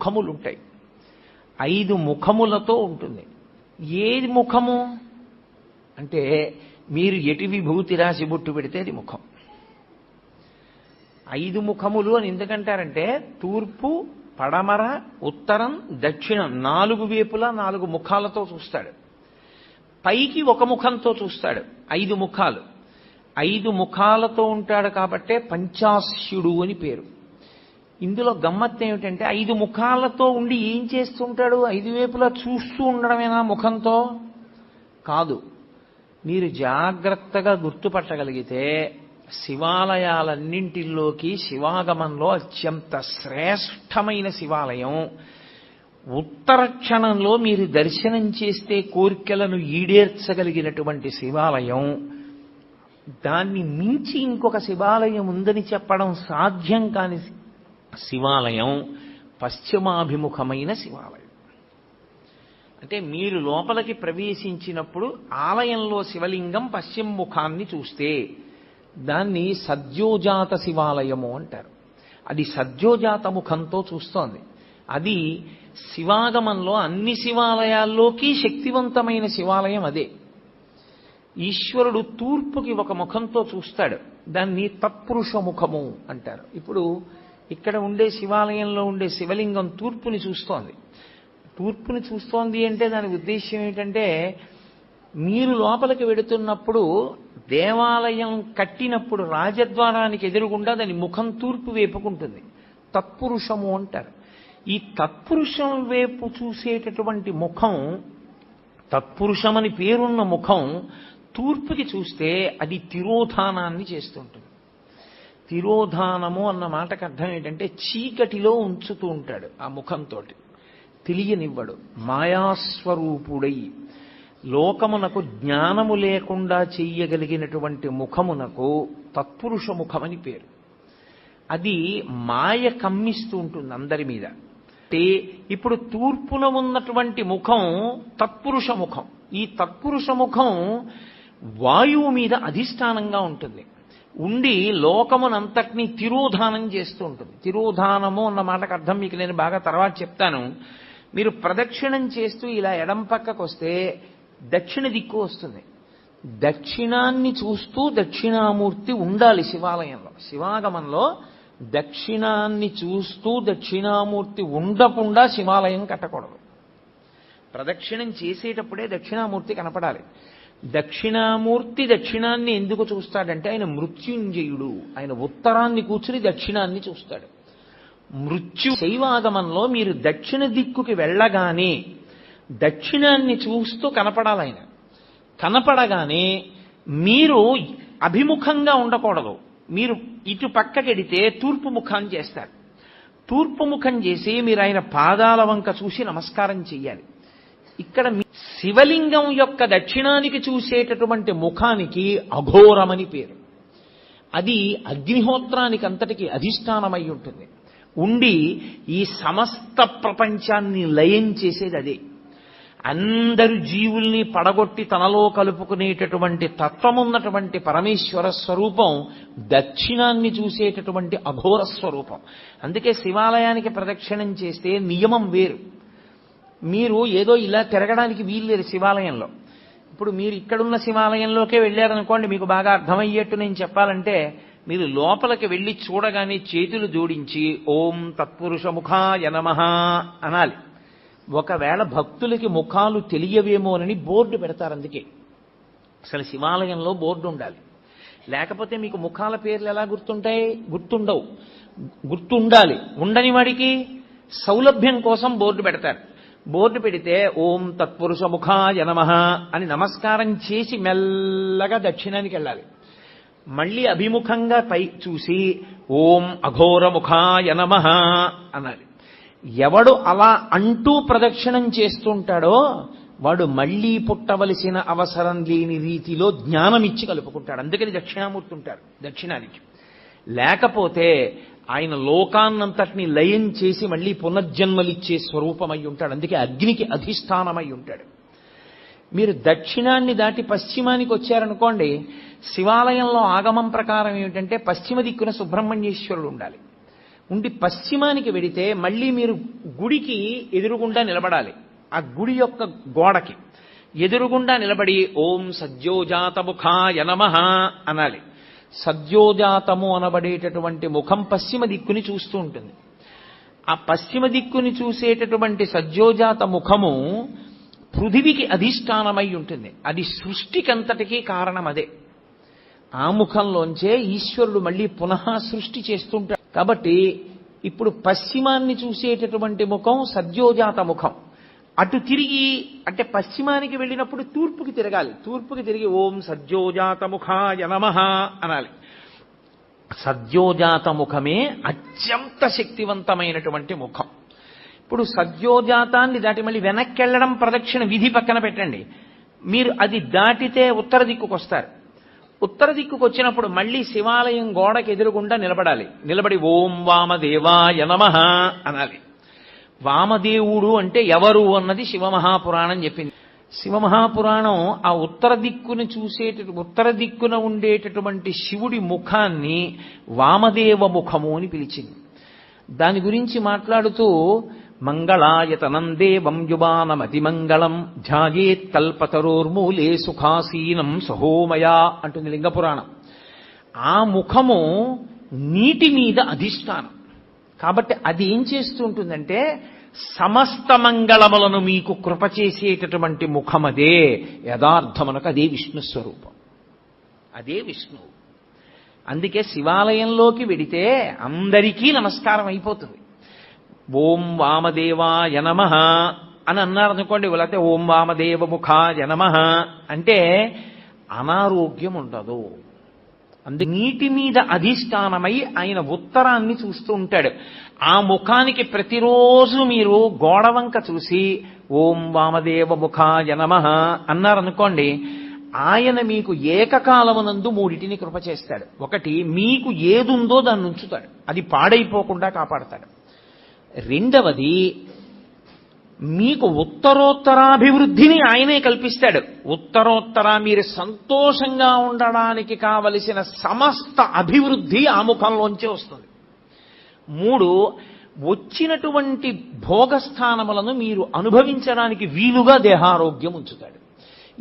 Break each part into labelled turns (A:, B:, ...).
A: ముఖములు ఉంటాయి ఐదు ముఖములతో ఉంటుంది. ఏది ముఖము? అంటే మీరు ఎటు విభూతి రాసి బొట్టు పెడితే అది ముఖం. ఐదు ముఖములు అని ఎందుకంటారంటే తూర్పు పడమర ఉత్తరం దక్షిణం నాలుగు వేపులా నాలుగు ముఖాలతో చూస్తాడు. పైకి ఒక ముఖంతో చూస్తాడు. ఐదు ముఖాలు. ఐదు ముఖాలతో ఉంటాడు కాబట్టే పంచాస్యుడు అని పేరు. ఇందులో గమ్మత్తు ఏమిటంటే ఐదు ముఖాలతో ఉండి ఏం చేస్తుంటాడు? ఐదు వైపులా చూస్తూ ఉండడమేనా ముఖంతో? కాదు. మీరు జాగ్రత్తగా గుర్తుపట్టగలిగితే శివాలయాలన్నింటిలోకి శివాగమంలో అత్యంత శ్రేష్టమైన శివాలయం. ఉత్తర క్షణంలో మీరు దర్శనం చేస్తే కోరికలను ఈడేర్చగలిగినటువంటి శివాలయం. దాన్ని మించి ఇంకొక శివాలయం ఉందని చెప్పడం సాధ్యం కాని శివాలయం పశ్చిమాభిముఖమైన శివాలయం. అంటే మీరు లోపలికి ప్రవేశించినప్పుడు ఆలయంలో శివలింగం పశ్చిమ ముఖాన్ని చూస్తే దాన్ని సద్యోజాత శివాలయము అంటారు. అది సద్యోజాత ముఖంతో చూస్తోంది. అది శివాగమంలో అన్ని శివాలయాల్లోకి శక్తివంతమైన శివాలయం అదే. ఈశ్వరుడు తూర్పుకి ఒక ముఖంతో చూస్తాడు. దాన్ని తత్పురుష ముఖము అంటారు. ఇప్పుడు ఇక్కడ ఉండే శివాలయంలో ఉండే శివలింగం తూర్పుని చూస్తోంది. తూర్పుని చూస్తోంది అంటే దాని ఉద్దేశ్యం ఏంటంటే మీరు లోపలికి వెడుతున్నప్పుడు దేవాలయం కట్టినప్పుడు రాజద్వారానికి ఎదురుగుండా దాని ముఖం తూర్పు వేపుకుంటుంది. తత్పురుషము అంటారు. ఈ తత్పురుషం వైపు చూసేటటువంటి ముఖం తత్పురుషమని పేరున్న ముఖం తూర్పుకి చూస్తే అది తిరోధానాన్ని చేస్తుంటుంది. తిరోధానము అన్న మాటకు అర్థం ఏంటంటే చీకటిలో ఉంచుతూ ఉంటాడు ఆ ముఖంతో తెలియనివ్వడు. మాయాస్వరూపుడై లోకమునకు జ్ఞానము లేకుండా చెయ్యగలిగినటువంటి ముఖమునకు తత్పురుష ముఖమని పేరు. అది మాయ కమ్మిస్తూ ఉంటుంది అందరి మీద. అంటే ఇప్పుడు తూర్పున ఉన్నటువంటి ముఖం తత్పురుష ముఖం. ఈ తత్పురుష ముఖం వాయువు మీద అధిష్టానంగా ఉంటుంది. ఉండి లోకమునంతటినీ తిరోధానం చేస్తూ ఉంటుంది. తిరోధానము అన్న మాటకు అర్థం మీకు నేను బాగా తర్వాత చెప్తాను. మీరు ప్రదక్షిణం చేస్తూ ఇలా ఎడం పక్కకు వస్తే దక్షిణ దిక్కు వస్తుంది. దక్షిణాన్ని చూస్తూ దక్షిణామూర్తి ఉండాలి శివాలయంలో. శివాగమంలో దక్షిణాన్ని చూస్తూ దక్షిణామూర్తి ఉండకుండా శివాలయం కట్టకూడదు. ప్రదక్షిణం చేసేటప్పుడే దక్షిణామూర్తి కనపడాలి. దక్షిణామూర్తి దక్షిణాన్ని ఎందుకు చూస్తాడంటే ఆయన మృత్యుంజయుడు. ఆయన ఉత్తరాన్ని కూర్చుని దక్షిణాన్ని చూస్తాడు. మృత్యు శైవాగమంలో మీరు దక్షిణ దిక్కుకి వెళ్ళగానే దక్షిణాన్ని చూస్తూ కనపడాలి ఆయన. కనపడగానే మీరు అభిముఖంగా ఉండకూడదు. మీరు ఇటు పక్కకెడితే తూర్పు ముఖం చేస్తారు. తూర్పు ముఖం చేసి మీరు ఆయన పాదాల వంక చూసి నమస్కారం చేయాలి ఇక్కడ మీ- శివలింగం యొక్క దక్షిణానికి చూసేటటువంటి ముఖానికి అఘోరమని పేరు. అది అగ్నిహోత్రానికి అంతటికి అధిష్టానమై ఉంటుంది. ఉండి ఈ సమస్త ప్రపంచాన్ని లయం చేసేది అదే. అందరు జీవుల్ని పడగొట్టి తనలో కలుపుకునేటటువంటి తత్వమున్నటువంటి పరమేశ్వర స్వరూపం దక్షిణాన్ని చూసేటటువంటి అఘోర స్వరూపం. అందుకే శివాలయానికి ప్రదక్షిణం చేస్తే నియమం వేరు. మీరు ఏదో ఇలా తిరగడానికి వీల్లేదు శివాలయంలో. ఇప్పుడు మీరు ఇక్కడున్న శివాలయంలోకే వెళ్ళారనుకోండి మీకు బాగా అర్థమయ్యేట్టు నేను చెప్పాలంటే మీరు లోపలికి వెళ్ళి చూడగానే చేతులు జోడించి ఓం తత్పురుష ముఖాయ నమః అనాలి. ఒకవేళ భక్తులకి ముఖాలు తెలియవేమోనని బోర్డు పెడతారు అందుకే. అసలు శివాలయంలో బోర్డు ఉండాలి. లేకపోతే మీకు ముఖాల పేర్లు ఎలా గుర్తుంటాయి? గుర్తుండవు. గుర్తుండాలి. ఉండని వాడికి సౌలభ్యం కోసం బోర్డు పెడతారు. బోర్డు పెడితే ఓం తత్పురుష ముఖాయ నమ అని నమస్కారం చేసి మెల్లగా దక్షిణానికి వెళ్ళాలి. మళ్ళీ అభిముఖంగా పై చూసి ఓం అఘోర ముఖాయ నమ అనాలి. ఎవడు అలా అంటూ ప్రదక్షిణం చేస్తుంటాడో వాడు మళ్ళీ పుట్టవలసిన అవసరం లేని రీతిలో జ్ఞానం ఇచ్చి కలుపుకుంటాడు. అందుకని దక్షిణామూర్తి ఉంటారు దక్షిణానికి. లేకపోతే ఆయన లోకాన్నంతటిని లయం చేసి మళ్ళీ పునర్జన్మలిచ్చే స్వరూపమై ఉంటాడు. అందుకే అగ్నికి అధిష్టానమై ఉంటాడు. మీరు దక్షిణాన్ని దాటి పశ్చిమానికి వచ్చారనుకోండి శివాలయంలో ఆగమం ప్రకారం ఏమిటంటే పశ్చిమ దిక్కున సుబ్రహ్మణ్యేశ్వరులు ఉండాలి. ఉండి పశ్చిమానికి వెడితే మళ్ళీ మీరు గుడికి ఎదురుగుండా నిలబడాలి. ఆ గుడి యొక్క గోడకి. ఎదురుగుండా నిలబడి ఓం సద్యోజాతముఖాయ నమ అనాలి. సద్యోజాతము అనబడేటటువంటి ముఖం పశ్చిమ దిక్కుని చూస్తూ ఉంటుంది. ఆ పశ్చిమ దిక్కుని చూసేటటువంటి సద్యోజాత ముఖము పృథివికి అధిష్టానమై ఉంటుంది. అది సృష్టికంతటికీ కారణం అదే. ఆ ముఖంలోంచే ఈశ్వరుడు మళ్ళీ పునః సృష్టి చేస్తుంటాడు. కాబట్టి ఇప్పుడు పశ్చిమాన్ని చూసేటటువంటి ముఖం సద్యోజాత ముఖం. అటు తిరిగి అంటే పశ్చిమానికి వెళ్ళినప్పుడు తూర్పుకి తిరగాలి. తూర్పుకి తిరిగి ఓం సద్యోజాత నమ అనాలి. సద్యోజాత ముఖమే అత్యంత శక్తివంతమైనటువంటి ముఖం. ఇప్పుడు సద్యోజాతాన్ని దాటి మళ్ళీ వెనక్కి వెళ్ళడం ప్రదక్షిణ విధి పక్కన పెట్టండి. మీరు అది దాటితే ఉత్తర దిక్కుకు వస్తారు. ఉత్తర దిక్కుకు వచ్చినప్పుడు మళ్ళీ శివాలయం గోడకు ఎదురుగుండా నిలబడాలి. నిలబడి ఓం వామదేవాయ నమ అనాలి. వామదేవుడు అంటే ఎవరు అన్నది శివమహాపురాణం చెప్పింది. శివమహాపురాణం ఆ ఉత్తర దిక్కును చూసేట ఉత్తర దిక్కున ఉండేటటువంటి శివుడి ముఖాన్ని వామదేవ ముఖము అని పిలిచింది. దాని గురించి మాట్లాడుతూ మంగళాయతనం దేవం యువానమతిమంగళం ధ్యాయేత్ కల్పతరోర్మూలే సుఖాసీనం సహోమయా అంటుంది లింగపురాణం. ఆ ముఖము నీటి మీద అధిష్టానం. కాబట్టి అది ఏం చేస్తూ ఉంటుందంటే సమస్త మంగళములను మీకు కృప చేసేటటువంటి ముఖమదే యథార్థమునకు అదే విష్ణు స్వరూపం. అదే విష్ణువు. అందుకే శివాలయంలోకి వెడితే అందరికీ నమస్కారం అయిపోతుంది. ఓం వామదేవాయ నమ అని అన్నారు అనుకోండి లేకపోతే ఓం వామదేవ ముఖాయ నమ అంటే అనారోగ్యం ఉండదు. అందు నీటి మీద అధిష్టానమై ఆయన ఉత్తరాన్ని చూస్తూ ఉంటాడు. ఆ ముఖానికి ప్రతిరోజు మీరు గోడవంక చూసి ఓం వామదేవ ముఖాయ నమ అన్నారనుకోండి ఆయన మీకు ఏకకాలమునందు మూడిటిని కృప చేస్తాడు. ఒకటి మీకు ఏదుందో దాన్ని ఉంచుతాడు. అది పాడైపోకుండా కాపాడతాడు. రెండవది మీకు ఉత్తరోత్తరాభివృద్ధిని ఆయనే కల్పిస్తాడు. ఉత్తరోత్తర మీరు సంతోషంగా ఉండడానికి కావలసిన సమస్త అభివృద్ధి ఆ ముఖంలోంచే వస్తుంది. మూడు వచ్చినటువంటి భోగస్థానములను మీరు అనుభవించడానికి వీలుగా దేహారోగ్యం ఉంచుతాడు.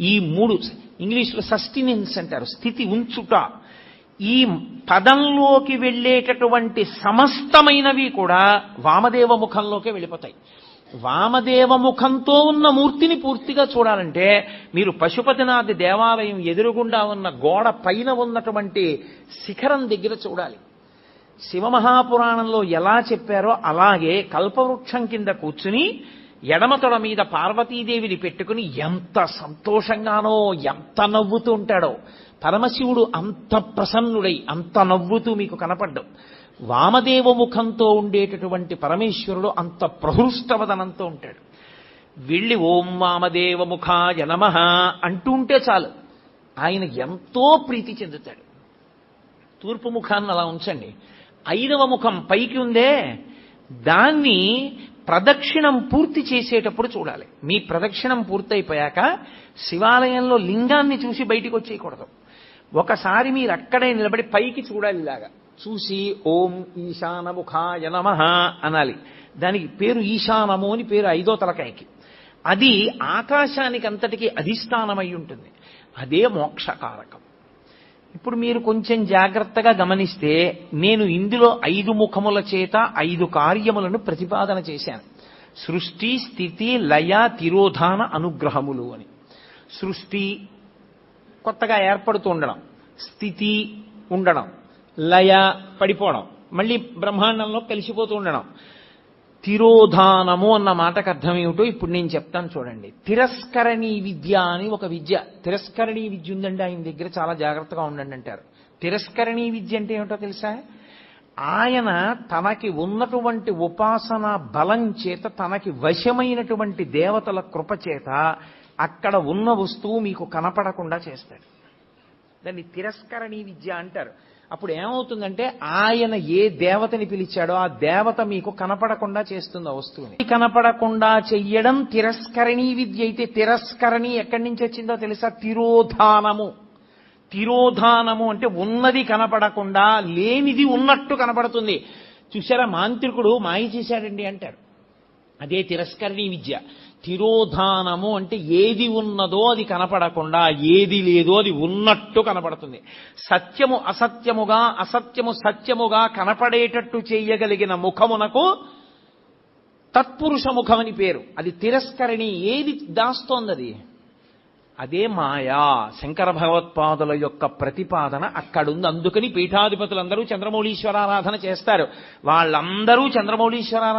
A: ఈ మూడు ఇంగ్లీష్లో సస్టినెన్స్ అంటారు స్థితి ఉంచుట. ఈ పదంలోకి వెళ్ళేటటువంటి సమస్తమైనవి కూడా వామదేవ ముఖంలోకే వెళ్ళిపోతాయి. వామదేవ ముఖంతో ఉన్న మూర్తిని పూర్తిగా చూడాలంటే మీరు పశుపతినాథ దేవాలయం ఎదురుగుండా ఉన్న గోడ పైన ఉన్నటువంటి శిఖరం దగ్గర చూడాలి. శివమహాపురాణంలో ఎలా చెప్పారో అలాగే కల్పవృక్షం కింద కూర్చుని ఎడమతొడ మీద పార్వతీదేవిని పెట్టుకుని ఎంత సంతోషంగానో ఎంత నవ్వుతూ ఉంటాడో. పరమశివుడు అంత ప్రసన్నుడై అంత నవ్వుతూ మీకు కనపడ్డం. వామదేవ ముఖంతో ఉండేటటువంటి పరమేశ్వరుడు అంత ప్రహృష్టవదనంతో ఉంటాడు. వెళ్ళి ఓం వామదేవ ముఖాయ నమ అంటూ ఉంటే చాలు. ఆయన ఎంతో ప్రీతి చెందుతాడు. తూర్పు ముఖాన్ని అలా ఉంచండి. ఐదవ ముఖం పైకి ఉందే దాన్ని ప్రదక్షిణం పూర్తి చేసేటప్పుడు చూడాలి. మీ ప్రదక్షిణం పూర్తయిపోయాక శివాలయంలో లింగాన్ని చూసి బయటికి వచ్చేయకూడదు. ఒకసారి మీరు అక్కడే నిలబడి పైకి చూడాలి ఇలాగా. చూసి ఓం ఈశానముఖాయ నమ అనాలి. దానికి పేరు ఈశానము అని పేరు ఐదో తలకాయకి. అది ఆకాశానికి అంతటికి అధిష్టానమై ఉంటుంది. అదే మోక్షకారకం. ఇప్పుడు మీరు కొంచెం జాగ్రత్తగా గమనిస్తే నేను ఇందులో ఐదు ముఖముల చేత ఐదు కార్యములను ప్రతిపాదన చేశాను. సృష్టి స్థితి లయ తిరోధాన అనుగ్రహములు అని. సృష్టి కొత్తగా ఏర్పడుతూ ఉండడం స్థితి ఉండడం లయ పడిపోవడం. మళ్ళీ బ్రహ్మాండంలో కలిసిపోతూ ఉండడం. తిరోధానము అన్న మాటకు అర్థం ఏమిటో ఇప్పుడు నేను చెప్తాను చూడండి. తిరస్కరణీ విద్య అని ఒక విద్య. తిరస్కరణీ విద్య ఉందండి ఆయన దగ్గర చాలా జాగ్రత్తగా ఉండండి అంటారు. తిరస్కరణీ విద్య అంటే ఏమిటో తెలుసా? ఆయన తనకి ఉన్నటువంటి ఉపాసన బలం చేత తనకి వశమైనటువంటి దేవతల కృప చేత అక్కడ ఉన్న వస్తువు మీకు కనపడకుండా చేస్తాడు. దాన్ని తిరస్కరణీ విద్య అంటారు. అప్పుడు ఏమవుతుందంటే ఆయన ఏ దేవతని పిలిచాడో ఆ దేవత మీకు కనపడకుండా చేస్తుంది ఆ వస్తువుని. కనపడకుండా చెయ్యడం తిరస్కరణీ విద్య అయితే తిరస్కరణి ఎక్కడి నుంచి వచ్చిందో తెలుసా? తిరోధానము. తిరోధానము అంటే ఉన్నది కనపడకుండా లేనిది ఉన్నట్టు కనపడుతుంది. చూసారా మాంత్రికుడు మాయ చేశాడండి అంటారు అదే తిరస్కరణీ విద్య. తిరోధానము అంటే ఏది ఉన్నదో అది కనపడకుండా ఏది లేదో అది ఉన్నట్టు కనపడుతుంది. సత్యము అసత్యముగా అసత్యము సత్యముగా కనపడేటట్టు చేయగలిగిన ముఖమునకు తత్పురుష ముఖమని పేరు. అది తిరస్కరణి. ఏది దాస్తోంది అది అదే మాయా. శంకర భగవత్పాదుల యొక్క ప్రతిపాదన అక్కడుంది. అందుకని పీఠాధిపతులందరూ చంద్రమౌళీశ్వరారాధన చేస్తారు. వాళ్ళందరూ చంద్రమౌళీశ్వరారాధన